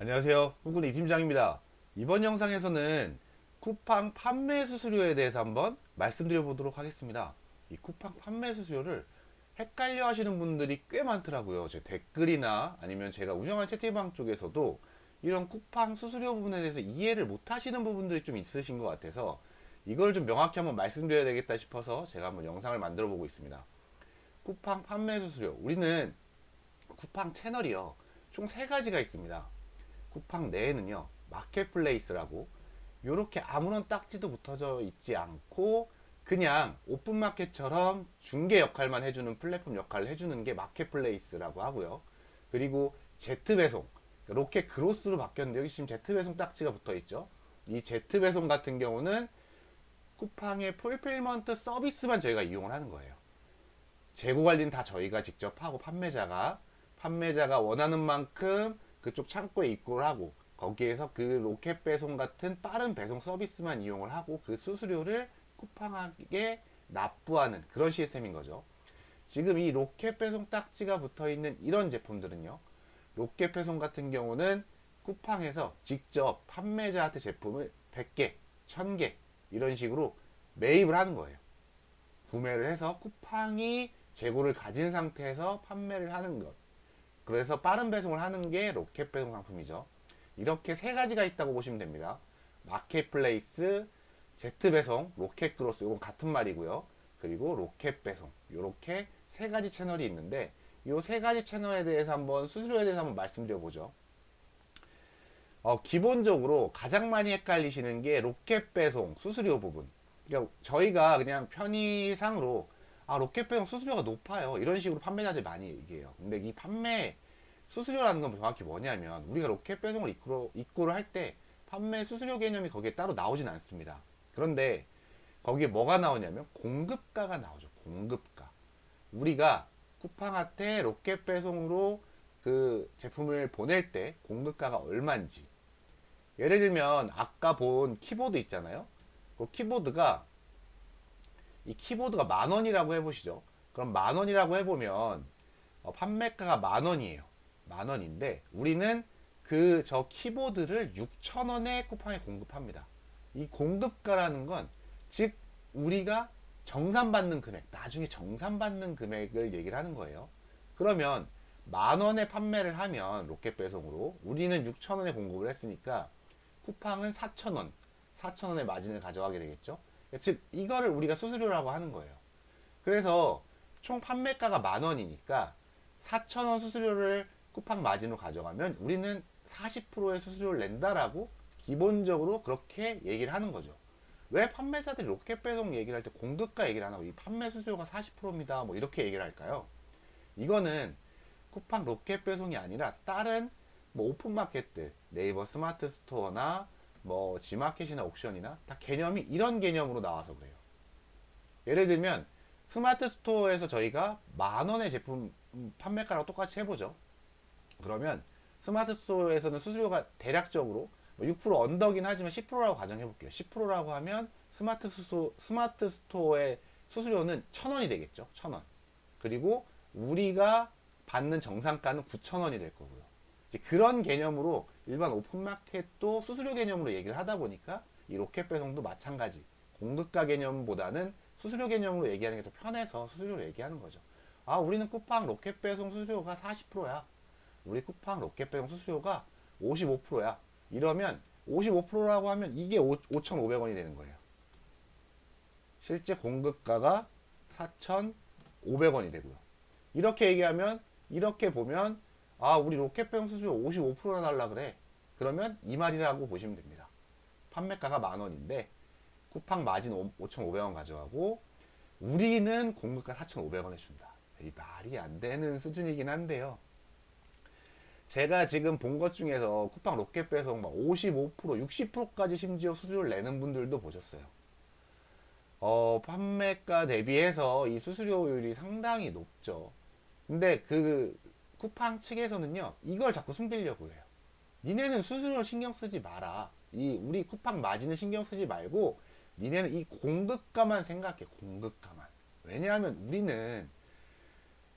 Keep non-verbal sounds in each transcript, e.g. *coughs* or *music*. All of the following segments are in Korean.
안녕하세요. 후구리 팀장입니다. 이번 영상에서는 쿠팡 판매 수수료에 대해서 한번 말씀드려 보도록 하겠습니다. 이 쿠팡 판매 수수료를 헷갈려 하시는 분들이 꽤 많더라고요. 제 댓글이나 아니면 제가 운영한 채팅방 쪽에서도 이런 쿠팡 수수료 부분에 대해서 이해를 못 하시는 부분들이 좀 있으신 것 같아서 이걸 좀 명확히 한번 말씀드려야 되겠다 싶어서 제가 한번 영상을 만들어 보고 있습니다. 쿠팡 판매 수수료. 우리는 쿠팡 채널이요. 총 세 가지가 있습니다. 쿠팡 내에는요 마켓플레이스라고 이렇게 아무런 딱지도 붙어져 있지 않고 그냥 오픈마켓처럼 중개 역할만 해주는 플랫폼 역할을 해주는 게 마켓플레이스라고 하고요. 그리고 제트배송 로켓 그로스로 바뀌었는데 여기 지금 제트배송 딱지가 붙어 있죠. 이 제트배송 같은 경우는 쿠팡의 풀필먼트 서비스만 저희가 이용을 하는 거예요. 재고 관리는 다 저희가 직접 하고 판매자가 판매자가 원하는 만큼 그쪽 창고에 입고를 하고 거기에서 그 로켓 배송 같은 빠른 배송 서비스만 이용을 하고 그 수수료를 쿠팡에게 납부하는 그런 시스템인 거죠. 지금 이 로켓 배송 딱지가 붙어 있는 이런 제품들은요. 로켓 배송 같은 경우는 쿠팡에서 직접 판매자한테 제품을 100개, 1000개 이런 식으로 매입을 하는 거예요. 구매를 해서 쿠팡이 재고를 가진 상태에서 판매를 하는 것. 그래서 빠른 배송을 하는 게 로켓 배송 상품이죠. 이렇게 세 가지가 있다고 보시면 됩니다. 마켓플레이스, 제트 배송, 로켓 크로스 이건 같은 말이고요. 그리고 로켓 배송 이렇게 세 가지 채널이 있는데 이 세 가지 채널에 대해서 한번 수수료에 대해서 한번 말씀드려 보죠. 어, 기본적으로 가장 많이 헷갈리시는 게 로켓 배송 수수료 부분. 그러니까 저희가 그냥 편의상으로 아 로켓 배송 수수료가 높아요 이런 식으로 판매자들이 많이 얘기해요. 근데 이 판매 수수료라는 건 정확히 뭐냐면 우리가 로켓 배송을 입고를, 입고를 할 때 판매 수수료 개념이 거기에 따로 나오진 않습니다. 그런데 거기에 뭐가 나오냐면 공급가가 나오죠. 공급가. 우리가 쿠팡한테 로켓 배송으로 그 제품을 보낼 때 공급가가 얼마인지. 예를 들면 아까 본 키보드 있잖아요. 그 키보드가 이 키보드가 만 원이라고 해보시죠. 그럼 만 원이라고 해보면 어, 판매가가 만 원이에요. 만 원인데 우리는 그 저 키보드를 6천 원에 쿠팡에 공급합니다. 이 공급가라는 건 즉 우리가 정산받는 금액, 나중에 정산받는 금액을 얘기를 하는 거예요. 그러면 만 원에 판매를 하면 로켓 배송으로 우리는 6천 원에 공급을 했으니까 쿠팡은 4천 원, 4천 원의 마진을 가져가게 되겠죠. 즉 이거를 우리가 수수료라고 하는 거예요. 그래서 총 판매가가 만 원이니까 4천 원 수수료를 쿠팡 마진으로 가져가면 우리는 40%의 수수료를 낸다라고 기본적으로 그렇게 얘기를 하는 거죠. 왜 판매사들이 로켓 배송 얘기를 할 때 공급가 얘기를 안 하고 이 판매 수수료가 40%입니다. 뭐 이렇게 얘기를 할까요? 이거는 쿠팡 로켓 배송이 아니라 다른 뭐 오픈마켓들 네이버 스마트 스토어나 뭐 지마켓이나 옥션이나 다 개념이 이런 개념으로 나와서 그래요. 예를 들면 스마트 스토어에서 저희가 만 원의 제품 판매가랑 똑같이 해보죠. 그러면 스마트 스토어에서는 수수료가 대략적으로 뭐6% 언더긴 하지만 10%라고 가정해 볼게요. 10%라고 하면 스마트 스토 스마트 스토어의 수수료는 1,000원이 되겠죠. 1,000원. 그리고 우리가 받는 정상가는 9,000원이 될 거고요. 이제 그런 개념으로 일반 오픈마켓도 수수료 개념으로 얘기를 하다 보니까 이 로켓 배송도 마찬가지. 공급가 개념보다는 수수료 개념으로 얘기하는 게 더 편해서 수수료로 얘기하는 거죠. 아, 우리는 쿠팡 로켓 배송 수수료가 40%야. 우리 쿠팡 로켓 배송 수수료가 55%야. 이러면 55%라고 하면 이게 5,500원이 되는 거예요. 실제 공급가가 4,500원이 되고요. 이렇게 얘기하면 이렇게 보면 아 우리 로켓 배송 수수료 55%나 달라 그래. 그러면 이 말이라고 보시면 됩니다. 판매가가 만 원인데 쿠팡 마진 5,500원 가져가고 우리는 공급가 4,500원에 준다. 이 말이 안 되는 수준이긴 한데요. 제가 지금 본 것 중에서 쿠팡 로켓 배송 막 55%, 60%까지 심지어 수수료를 내는 분들도 보셨어요. 어, 판매가 대비해서 이 수수료율이 상당히 높죠. 근데 그 쿠팡 측에서는요, 이걸 자꾸 숨기려고 해요. 니네는 수수료 신경 쓰지 마라. 이 우리 쿠팡 마진을 신경 쓰지 말고 니네는 이 공급가만 생각해. 공급가만. 왜냐하면 우리는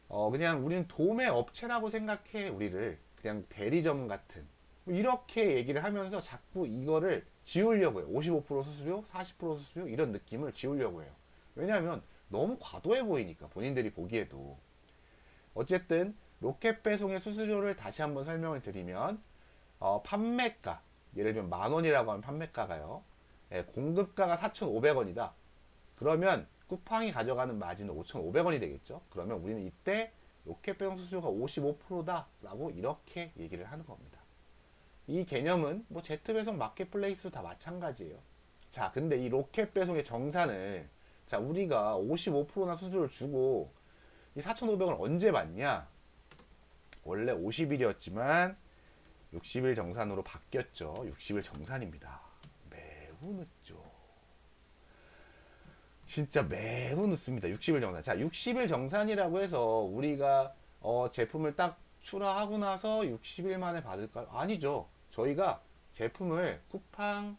어 그냥 우리는 도매 업체라고 생각해 우리를 그냥 대리점 같은 이렇게 얘기를 하면서 자꾸 이거를 지우려고 해요. 55% 수수료, 40% 수수료 이런 느낌을 지우려고 해요. 왜냐하면 너무 과도해 보이니까 본인들이 보기에도 어쨌든 로켓 배송의 수수료를 다시 한번 설명을 드리면 어, 판매가 예를 들면 만 원이라고 하면 판매가가요. 예, 공급가가 4,500원이다. 그러면 쿠팡이 가져가는 마진은 5,500원이 되겠죠. 그러면 우리는 이때 로켓 배송 수수료가 55%다라고 이렇게 얘기를 하는 겁니다. 이 개념은 뭐 제트 배송 마켓플레이스도 다 마찬가지예요. 자, 근데 이 로켓 배송의 정산을 자, 우리가 55%나 수수료를 주고 이 4,500원 언제 받냐? 원래 50일이었지만 60일 정산으로 바뀌었죠. 60일 정산입니다. 매우 늦죠. 진짜 매우 늦습니다. 60일 정산. 자, 60일 정산이라고 해서 우리가 어, 제품을 딱 출하하고 나서 60일 만에 받을까요? 아니죠. 저희가 제품을 쿠팡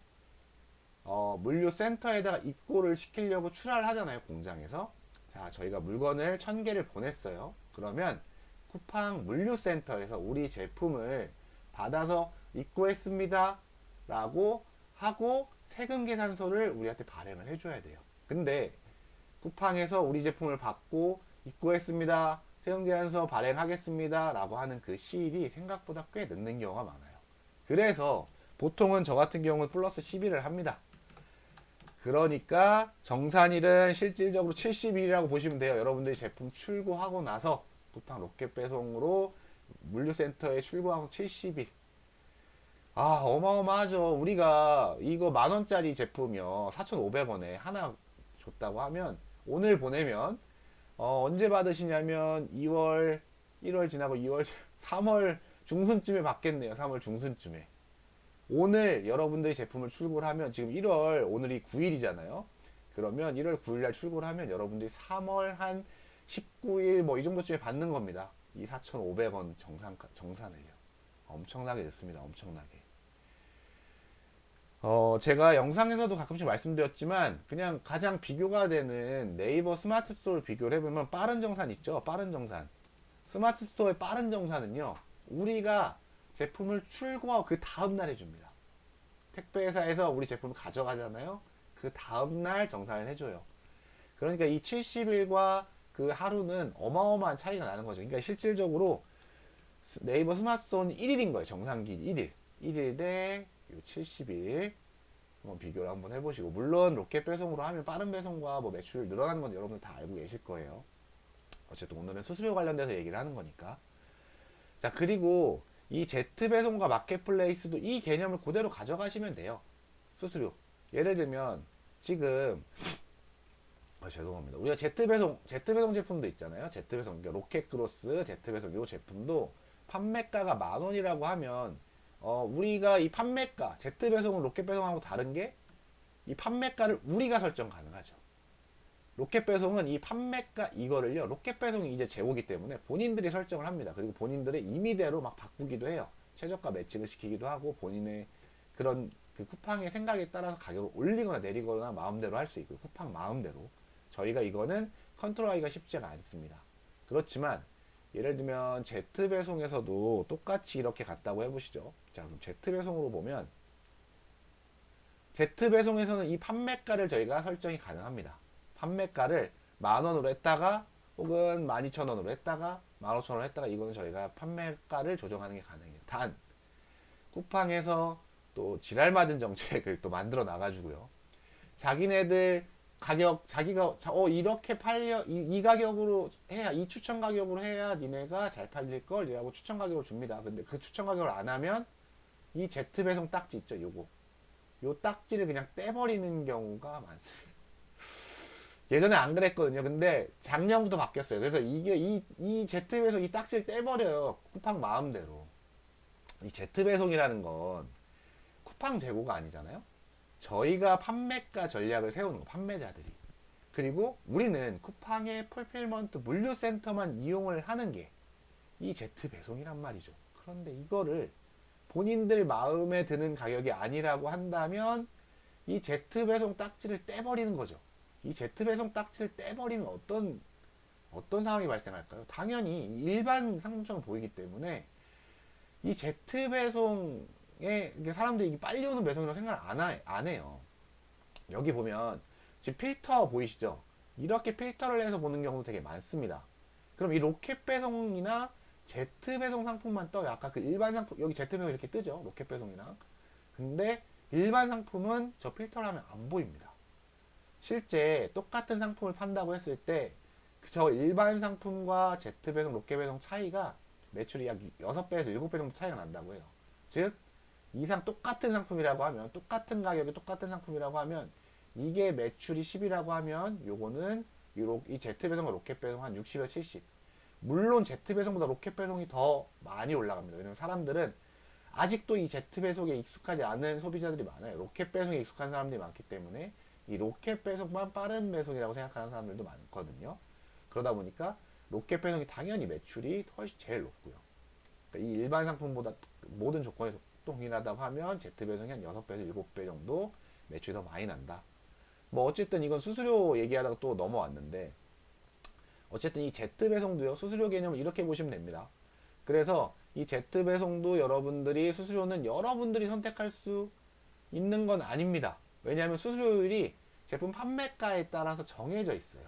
어, 물류 센터에다가 입고를 시키려고 출하를 하잖아요. 공장에서. 자, 저희가 물건을 1000개를 보냈어요. 그러면 쿠팡 물류 센터에서 우리 제품을 받아서 입고했습니다. 라고 하고 세금 계산서를 우리한테 발행을 해줘야 돼요. 근데 쿠팡에서 우리 제품을 받고 입고했습니다. 세금 계산서 발행하겠습니다. 라고 하는 그 시일이 생각보다 꽤 늦는 경우가 많아요. 그래서 보통은 저 같은 경우는 플러스 10일을 합니다. 그러니까 정산일은 실질적으로 70일이라고 보시면 돼요. 여러분들이 제품 출고하고 나서 쿠팡 로켓 배송으로 물류센터에 출고하고 70일. 아, 어마어마하죠. 우리가 이거 만 원짜리 제품이요. 4,500원에 하나 줬다고 하면 오늘 보내면 어, 언제 받으시냐면 2월, 1월 지나고 2월, 3월 *laughs* 중순쯤에 받겠네요. 3월 중순쯤에. 오늘 여러분들이 제품을 출고를 하면 지금 1월 오늘이 9일이잖아요. 그러면 1월 9일 날 출고를 하면 여러분들이 3월 한 19일 뭐 이 정도쯤에 받는 겁니다. 이 4,500원 정산 정산을요. 엄청나게 늦습니다. 엄청나게. 어, 제가 영상에서도 가끔씩 말씀드렸지만 그냥 가장 비교가 되는 네이버 스마트 스토어를 비교를 해보면 빠른 정산 있죠? 빠른 정산. 스마트 스토어의 빠른 정산은요. 우리가 제품을 출고하고 그 다음날 해줍니다. 택배회사에서 우리 제품을 가져가잖아요. 그 다음날 정산을 해줘요. 그러니까 이 70일과 그 하루는 어마어마한 차이가 나는 거죠. 그러니까 실질적으로 네이버 스마트폰은 1일인 거예요. 정상기 1일. 1일 대 70일. 한번 비교를 한번 해보시고. 물론 로켓 배송으로 하면 빠른 배송과 뭐 매출 늘어나는 건 여러분들 다 알고 계실 거예요. 어쨌든 오늘은 수수료 관련돼서 얘기를 하는 거니까. 자, 그리고 이 제트 배송과 마켓플레이스도 이 개념을 그대로 가져가시면 돼요. 수수료. 예를 들면 지금 아, 죄송합니다. 우리가 제트 배송, 제트 배송 제품도 있잖아요. 제트 배송, 그러니까 로켓 크로스, 제트 배송 이 제품도 판매가가 만 원이라고 하면 어, 우리가 이 판매가, 제트 배송은 로켓 배송하고 다른 게 이 판매가를 우리가 설정 가능하죠. 로켓 배송은 이 판매가 이거를요. 로켓 배송이 이제 재고기 때문에 본인들이 설정을 합니다. 그리고 본인들의 임의대로 막 바꾸기도 해요. 최저가 매칭을 시키기도 하고 본인의 그런 그 쿠팡의 생각에 따라서 가격을 올리거나 내리거나 마음대로 할 수 있고 쿠팡 마음대로 저희가 이거는 컨트롤하기가 쉽지가 않습니다. 그렇지만 예를 들면 제트 배송에서도 똑같이 이렇게 갔다고 해보시죠. 자 그럼 제트 배송으로 보면 제트 배송에서는 이 판매가를 저희가 설정이 가능합니다. 판매가를 만 원으로 했다가 혹은 만 이천 원으로 했다가 만 오천 원으로 했다가 이거는 저희가 판매가를 조정하는 게 가능해요. 단 쿠팡에서 또 지랄 맞은 정책을 또 만들어 나가지고요. 자기네들 가격 자기가 자, 어 이렇게 팔려 이, 이 가격으로 해야 이 추천 가격으로 해야 니네가 잘 팔릴 걸이라고 추천 가격을 줍니다. 근데 그 추천 가격을 안 하면 이 제트 배송 딱지 있죠, 요거. 요 딱지를 그냥 떼버리는 경우가 많습니다. 예전에 안 그랬거든요. 근데 작년부터 바뀌었어요. 그래서 이게 이, 이 제트 배송 이 딱지를 떼버려요. 쿠팡 마음대로. 이 제트 배송이라는 건 쿠팡 재고가 아니잖아요. 저희가 판매가 전략을 세우는 거, 판매자들이. 그리고 우리는 쿠팡의 풀필먼트 물류센터만 이용을 하는 게 이 제트 배송이란 말이죠. 그런데 이거를 본인들 마음에 드는 가격이 아니라고 한다면 이 제트 배송 딱지를 떼버리는 거죠. 이 제트 배송 딱지를 떼버리면 어떤 어떤 상황이 발생할까요? 당연히 일반 상품처럼 보이기 때문에 이 Z 배송에 이게 사람들이 빨리 오는 배송이라고 생각 안, 하, 안 해요. 여기 보면 지금 필터 보이시죠? 이렇게 필터를 해서 보는 경우도 되게 많습니다. 그럼 이 로켓 배송이나 Z 배송 상품만 떠요. 아까 그 일반 상품 여기 Z 배송 이렇게 뜨죠? 로켓 배송이랑. 근데 일반 상품은 저 필터를 하면 안 보입니다. 실제 똑같은 상품을 판다고 했을 때 저 일반 상품과 Z 배송, 로켓 배송 차이가 매출이 약 6배에서 7배 정도 차이가 난다고 해요. 즉 이상 똑같은 상품이라고 하면 똑같은 가격에 똑같은 상품이라고 하면 이게 매출이 10이라고 하면 요거는 이, Z 배송과 로켓 배송 한 60에서 70. 물론 Z 배송보다 로켓 배송이 더 많이 올라갑니다. 왜냐면 사람들은 아직도 이 Z 배송에 익숙하지 않은 소비자들이 많아요. 로켓 배송에 익숙한 사람들이 많기 때문에 이 로켓 배송만 빠른 배송이라고 생각하는 사람들도 많거든요. 그러다 보니까 로켓 배송이 당연히 매출이 훨씬 제일 높고요. 그러니까 이 일반 상품보다 모든 조건이 동일하다고 하면 Z 배송이 한 6배에서 7배 정도 매출이 더 많이 난다. 뭐 어쨌든 이건 수수료 얘기하다가 또 넘어왔는데 어쨌든 이 Z 배송도요 수수료 개념을 이렇게 보시면 됩니다. 그래서 이 Z 배송도 여러분들이 수수료는 여러분들이 선택할 수 있는 건 아닙니다. 왜냐하면 수수료율이 제품 판매가에 따라서 정해져 있어요.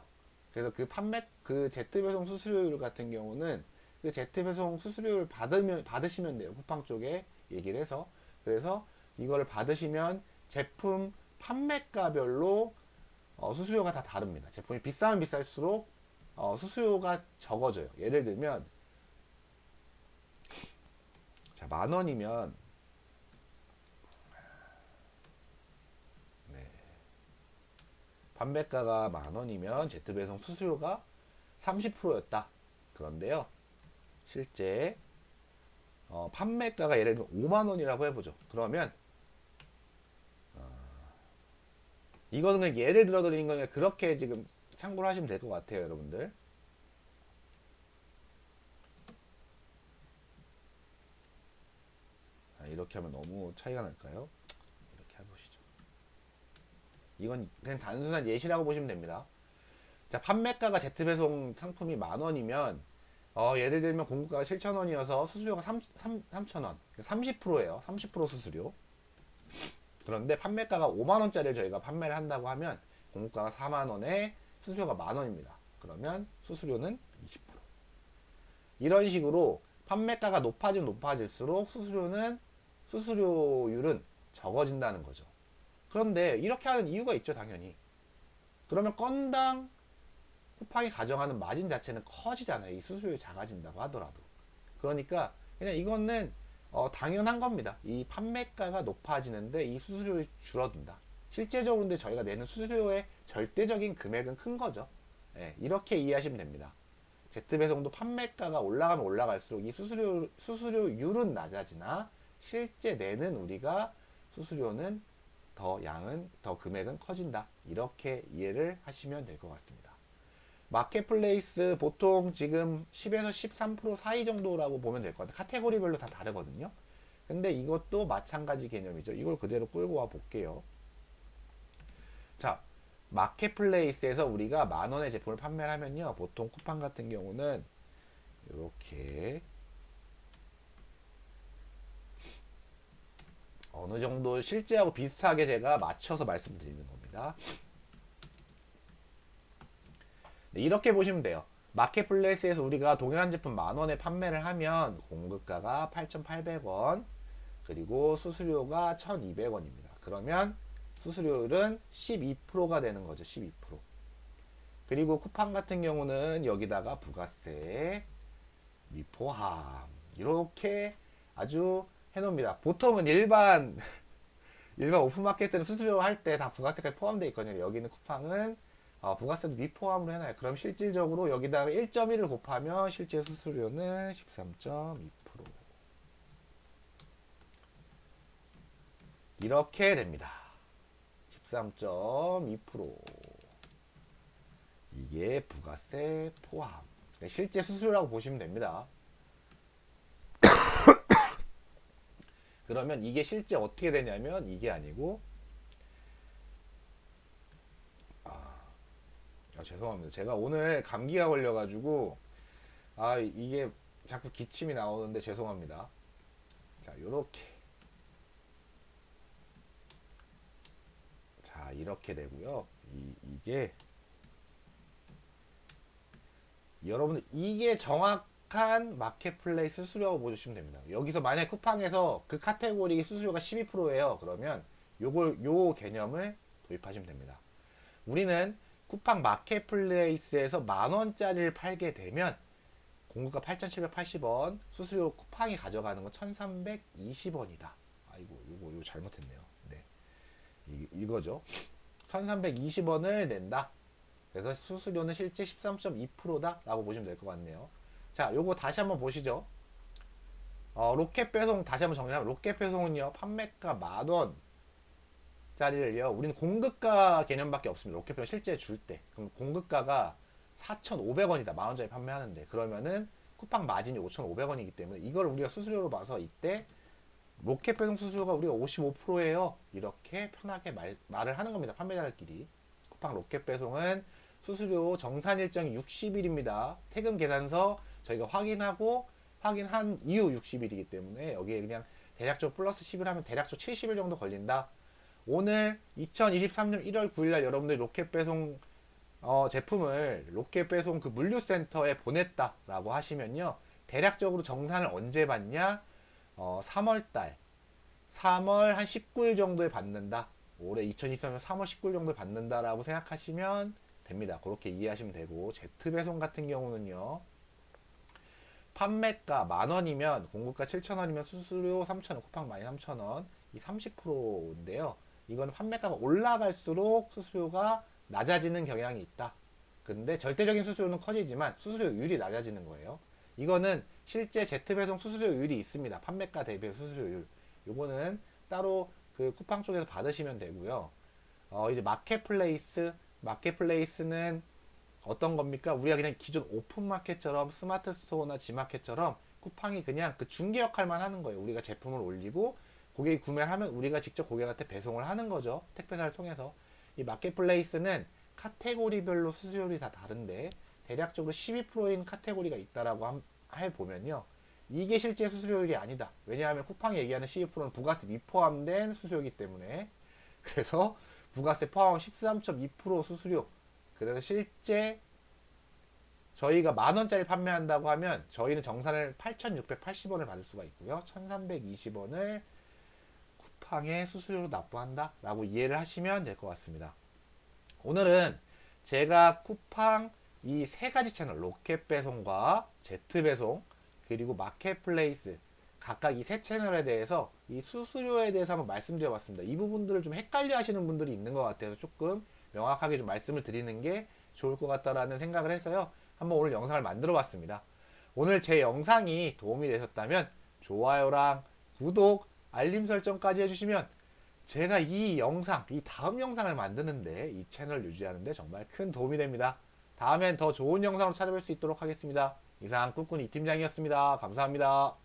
그래서 그 판매 그 Z 배송 수수료율 같은 경우는 그 Z 배송 수수료를 받으면 받으시면 돼요. 쿠팡 쪽에 얘기를 해서 그래서 이거를 받으시면 제품 판매가별로 어, 수수료가 다 다릅니다. 제품이 비싸면 비쌀수록 어, 수수료가 적어져요. 예를 들면 자, 만 원이면 네. 판매가가 만 원이면 제트 배송 수수료가 30%였다. 그런데요. 실제 어, 판매가가 예를 들면 5만 원이라고 해보죠. 그러면 어, 이거는 그냥 예를 들어 드리는 거니까 그렇게 지금 참고를 하시면 될 것 같아요, 여러분들. 아, 이렇게 하면 너무 차이가 날까요? 이렇게 해보시죠. 이건 그냥 단순한 예시라고 보시면 됩니다. 자, 판매가가 Z배송 상품이 만 원이면 어, 예를 들면 공급가가 7천 원이어서 수수료가 3, 3, 3천 원. 30%예요. 30% 수수료. 그런데 판매가가 5만 원짜리를 저희가 판매를 한다고 하면 공급가가 4만 원에 수수료가 만 원입니다. 그러면 수수료는 20%. 이런 식으로 판매가가 높아지면 높아질수록 수수료는 수수료율은 적어진다는 거죠. 그런데 이렇게 하는 이유가 있죠, 당연히. 그러면 건당 쿠팡이 가져가는 마진 자체는 커지잖아요. 이 수수료율이 작아진다고 하더라도. 그러니까 그냥 이거는 어, 당연한 겁니다. 이 판매가가 높아지는데 이 수수료율이 줄어든다. 실제적으로 근데 저희가 내는 수수료의 절대적인 금액은 큰 거죠. 예, 이렇게 이해하시면 됩니다. Z배송도 판매가가 올라가면 올라갈수록 이 수수료, 수수료율은 낮아지나 실제 내는 우리가 수수료는 더 양은 더 금액은 커진다. 이렇게 이해를 하시면 될 것 같습니다. 마켓플레이스 보통 지금 10에서 13% 사이 정도라고 보면 될 것 같아요. 카테고리별로 다 다르거든요. 근데 이것도 마찬가지 개념이죠. 이걸 그대로 끌고 와 볼게요. 자, 마켓플레이스에서 우리가 만 원의 제품을 판매를 하면요. 보통 쿠팡 같은 경우는 이렇게 어느 정도 실제하고 비슷하게 제가 맞춰서 말씀드리는 겁니다. 네, 이렇게 보시면 돼요. 마켓플레이스에서 우리가 동일한 제품 만 원에 판매를 하면 공급가가 8,800원 그리고 수수료가 1,200원입니다. 그러면 수수료율은 12%가 되는 거죠. 12%. 그리고 쿠팡 같은 경우는 여기다가 부가세 미포함 이렇게 아주 해놓습니다. 보통은 일반 *laughs* 일반 오픈마켓 때는 수수료 할 때 다 부가세까지 포함되어 있거든요. 여기는 쿠팡은 어, 부가세도 미포함으로 해놔요. 그럼 실질적으로 여기다가 1.1을 곱하면 실제 수수료는 13.2% 이렇게 됩니다. 13.2% 이게 부가세 포함 그러니까 실제 수수료라고 보시면 됩니다. *coughs* 그러면 이게 실제 어떻게 되냐면 이게 아니고 아, 죄송합니다. 제가 오늘 감기가 걸려가지고 아 이게 자꾸 기침이 나오는데 죄송합니다. 자, 요렇게. 자, 이렇게 되고요. 이, 이게 여러분들 이게 정확한 마켓플레이스 수수료라고 보시면 됩니다. 여기서 만약 쿠팡에서 그 카테고리 수수료가 12%예요. 그러면 요걸 요 개념을 도입하시면 됩니다. 우리는 쿠팡 마켓플레이스에서 만 원짜리를 팔게 되면 공급가 8,780원, 수수료 쿠팡이 가져가는 건 1,320원이다. 아이고, 이거 이거 잘못했네요. 네, 이, 이거죠. 1,320원을 낸다. 그래서 수수료는 실제 13.2%다 라고 보시면 될 것 같네요. 자, 요거 다시 한번 보시죠. 어, 로켓 배송 다시 한번 정리하면 로켓 배송은요 판매가 만 원. 짜리를요. 우리는 공급가 개념밖에 없습니다. 로켓 배송 실제 줄 때. 그럼 공급가가 4,500원이다. 만 원짜리 판매하는데. 그러면은 쿠팡 마진이 5,500원이기 때문에 이걸 우리가 수수료로 봐서 이때 로켓 배송 수수료가 우리가 55%예요. 이렇게 편하게 말, 말을 하는 겁니다. 판매자들끼리. 쿠팡 로켓 배송은 수수료 정산 일정이 60일입니다. 세금 계산서 저희가 확인하고 확인한 이후 60일이기 때문에 여기에 그냥 대략적으로 플러스 10을 하면 대략적으로 70일 정도 걸린다. 오늘 2023년 1월 9일 날 여러분들이 로켓 배송 어, 제품을 로켓 배송 그 물류센터에 보냈다라고 하시면요. 대략적으로 정산을 언제 받냐? 어, 3월 달. 3월 한 19일 정도에 받는다. 올해 2023년 3월 19일 정도에 받는다라고 생각하시면 됩니다. 그렇게 이해하시면 되고 제트 배송 같은 경우는요. 판매가 만 원이면 공급가 7천 원이면 수수료 3천 원, 쿠팡 많이 3천 원, 이 30%인데요. 이건 판매가가 올라갈수록 수수료가 낮아지는 경향이 있다. 근데 절대적인 수수료는 커지지만 수수료율이 낮아지는 거예요. 이거는 실제 제트 배송 수수료율이 있습니다. 판매가 대비 수수료율. 요거는 따로 그 쿠팡 쪽에서 받으시면 되고요. 어, 이제 마켓플레이스, 마켓플레이스는 어떤 겁니까? 우리가 그냥 기존 오픈마켓처럼 스마트 스토어나 지마켓처럼 쿠팡이 그냥 그 중개 역할만 하는 거예요. 우리가 제품을 올리고 고객이 구매를 하면 우리가 직접 고객한테 배송을 하는 거죠. 택배사를 통해서. 이 마켓플레이스는 카테고리별로 수수료율이 다 다른데 대략적으로 12%인 카테고리가 있다라고 함- 해 보면요. 이게 실제 수수료율이 아니다. 왜냐하면 쿠팡이 얘기하는 12%는 부가세 미포함된 수수료이기 때문에 그래서 부가세 포함 13.2% 수수료. 그래서 실제 저희가 만 원짜리 판매한다고 하면 저희는 정산을 8,680원을 받을 수가 있고요. 1,320원을 쿠팡에 수수료로 납부한다 라고 이해를 하시면 될 것 같습니다. 오늘은 제가 쿠팡 이 세 가지 채널 로켓 배송과 제트 배송 그리고 마켓플레이스 각각 이 세 채널에 대해서 이 수수료에 대해서 한번 말씀드려 봤습니다. 이 부분들을 좀 헷갈려 하시는 분들이 있는 것 같아서 조금 명확하게 좀 말씀을 드리는 게 좋을 것 같다라는 생각을 해서요. 한번 오늘 영상을 만들어 봤습니다. 오늘 제 영상이 도움이 되셨다면 좋아요랑 구독, 알림 설정까지 해주시면 제가 이 영상, 이 다음 영상을 만드는데 이 채널 유지하는데 정말 큰 도움이 됩니다. 다음엔 더 좋은 영상으로 찾아뵐 수 있도록 하겠습니다. 이상 꾸꾸니 팀장이었습니다. 감사합니다.